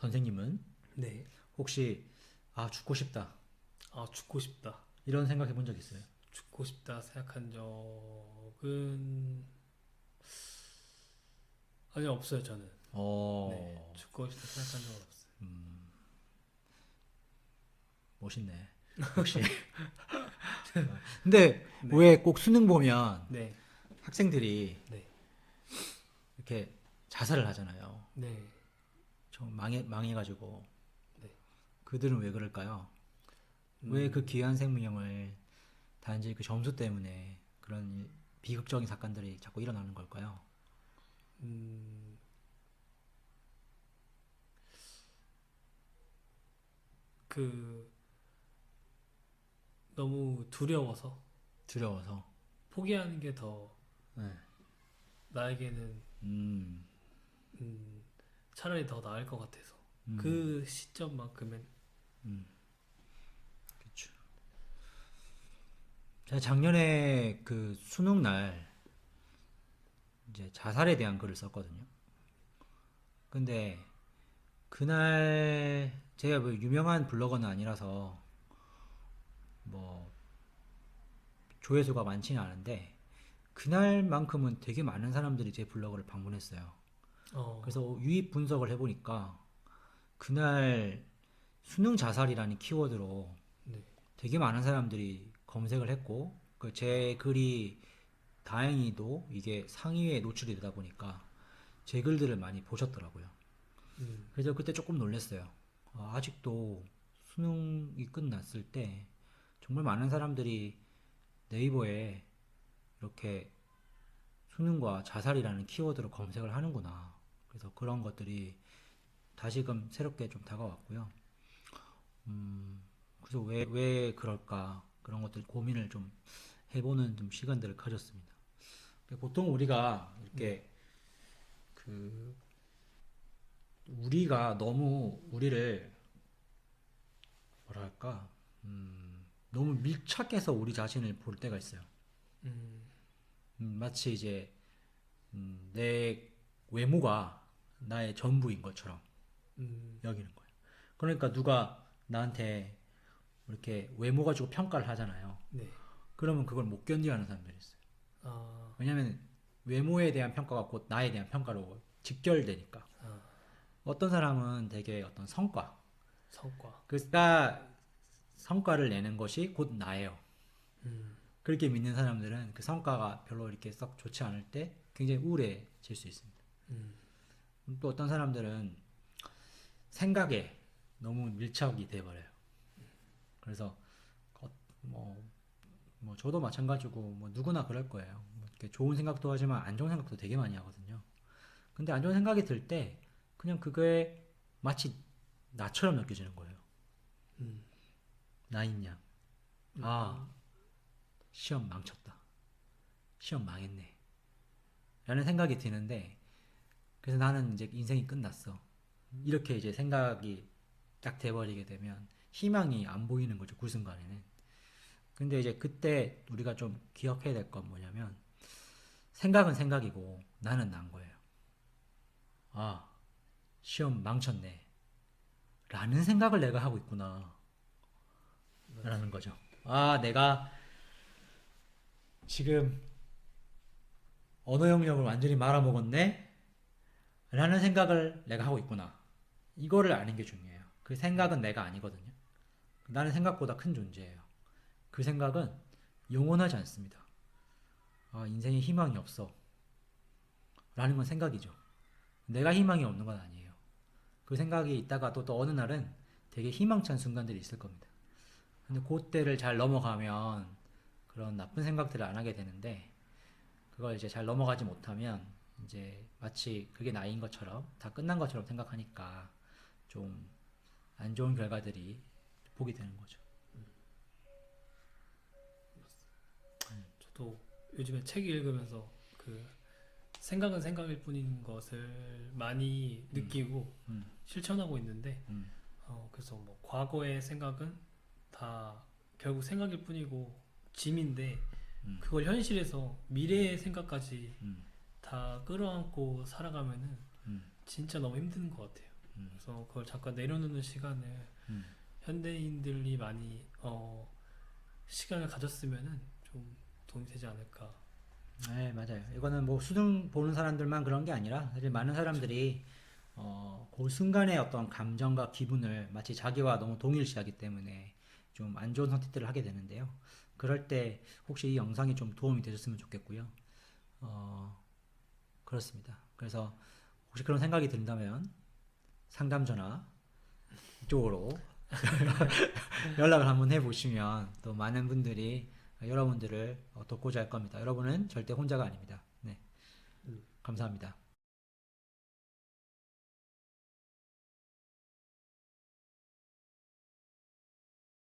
선생님은 네. 혹시 아 죽고 싶다 아 죽고 싶다. 이런 생각해 본 적 있어요? 죽고 싶다 생각한 적은 아니 없어요 저는. 어 네. 죽고 싶다 생각한 적은 없어요. 멋있네. 역시. 근데 네. 왜꼭 수능 보면 네. 학생들이 네. 이렇게 자살을 하잖아요. 네. 좀 망해 망해가지고. 네. 그들은 왜 그럴까요? 왜그 귀한 생명을 단지 그 점수 때문에 그런 일- 비극적인 사건들이 자꾸 일어나는 걸까요? 음, 그 너무 두려워서 두려워서. 포기하는 게더 네. 나에게는 음. 음, 차라리 더 나을 것 같아서 음. 그 시점만큼은 그렇죠. 제가 작년에 그 수능 날 이제 자살에 대한 글을 썼거든요. 근데 그날 제가 뭐 유명한 블로거는 아니라서 뭐 조회수가 많지는 않은데 그날만큼은 되게 많은 사람들이 제 블로그를 방문했어요. 어, 그래서 유입 분석을 해보니까 그날 수능 자살이라는 키워드로 네. 되게 많은 사람들이 검색을 했고 그 제 글이 다행히도 이게 상위에 노출이 되다 보니까 제 글들을 많이 보셨더라고요. 음, 그래서 그때 조금 놀랐어요. 아, 아직도 수능이 끝났을 때 정말 많은 사람들이 네이버에 이렇게 수능과 자살이라는 키워드로 검색을 하는구나. 그래서 그런 것들이 다시금 새롭게 좀 다가왔고요. 음, 그래서 왜, 왜 그럴까? 그런 것들 고민을 좀 해보는 좀 시간들을 가졌습니다. 보통 우리가 이렇게 그 우리가 너무 우리를 뭐랄까 음, 너무 밀착해서 우리 자신을 볼 때가 있어요. 음, 음, 마치 이제 음, 내 외모가 나의 전부인 것처럼 음, 여기는 거예요. 그러니까 누가 나한테 이렇게 외모 가지고 평가를 하잖아요. 네. 그러면 그걸 못 견디하는 사람들이 있어요. 아, 왜냐하면 외모에 대한 평가가 곧 나에 대한 평가로 직결되니까. 아, 어떤 사람은 되게 어떤 성과, 성과. 그러니까 성과를 내는 것이 곧 나예요. 음, 그렇게 믿는 사람들은 그 성과가 별로 이렇게 썩 좋지 않을 때 굉장히 우울해질 수 있습니다. 음, 또 어떤 사람들은 생각에 너무 밀착이 돼버려요. 그래서 어, 뭐, 뭐 저도 마찬가지고 뭐 누구나 그럴 거예요. 뭐 이렇게 좋은 생각도 하지만 안 좋은 생각도 되게 많이 하거든요. 근데 안 좋은 생각이 들 때 그냥 그게 마치 나처럼 느껴지는 거예요. 음, 나인 양. 아, 시험 망쳤다. 시험 망했네. 라는 생각이 드는데, 그래서 나는 이제 인생이 끝났어. 이렇게 이제 생각이 딱 돼버리게 되면 희망이 안 보이는 거죠, 그 순간에는. 근데 이제 그때 우리가 좀 기억해야 될 건 뭐냐면, 생각은 생각이고, 나는 난 거예요. 아, 시험 망쳤네. 라는 생각을 내가 하고 있구나. 라는 거죠. 아, 내가 지금 언어 영역을 완전히 말아먹었네? 라는 생각을 내가 하고 있구나. 이거를 아는 게 중요해요. 그 생각은 내가 아니거든요. 나는 생각보다 큰 존재예요. 그 생각은 영원하지 않습니다. 아, 인생에 희망이 없어. 라는 건 생각이죠. 내가 희망이 없는 건 아니에요. 그 생각이 있다가 또, 또 어느 날은 되게 희망찬 순간들이 있을 겁니다. 근데 그때를 잘 넘어가면 그런 나쁜 생각들을 안 하게 되는데 그걸 이제 잘 넘어가지 못하면 이제 마치 그게 나인 것처럼 다 끝난 것처럼 생각하니까 좀 안 좋은 결과들이 보게 되는 거죠. 저도 요즘에 책 읽으면서 그 생각은 생각일 뿐인 것을 많이 느끼고 음. 실천하고 있는데 음. 어, 그래서 뭐 과거의 생각은 다 결국 생각일 뿐이고 짐인데 음. 그걸 현실에서 미래의 생각까지 음. 다 끌어안고 살아가면은 음. 진짜 너무 힘든 것 같아요. 음. 그래서 그걸 잠깐 내려놓는 시간을 음. 현대인들이 많이 어, 시간을 가졌으면은 좀 도움이 되지 않을까. 네, 맞아요. 이거는 뭐 수능 보는 사람들만 그런 게 아니라 사실 많은 사람들이 어, 그 순간의 어떤 감정과 기분을 마치 자기와 너무 동일시하기 때문에 좀 안 좋은 선택들을 하게 되는데요. 그럴 때 혹시 이 영상이 좀 도움이 되셨으면 좋겠고요. 어, 그렇습니다. 그래서 혹시 그런 생각이 든다면 상담 전화 이쪽으로 연락을 한번 해보시면 또 많은 분들이 여러분들을 어, 돕고자 할 겁니다. 여러분은 절대 혼자가 아닙니다. 네. 감사합니다.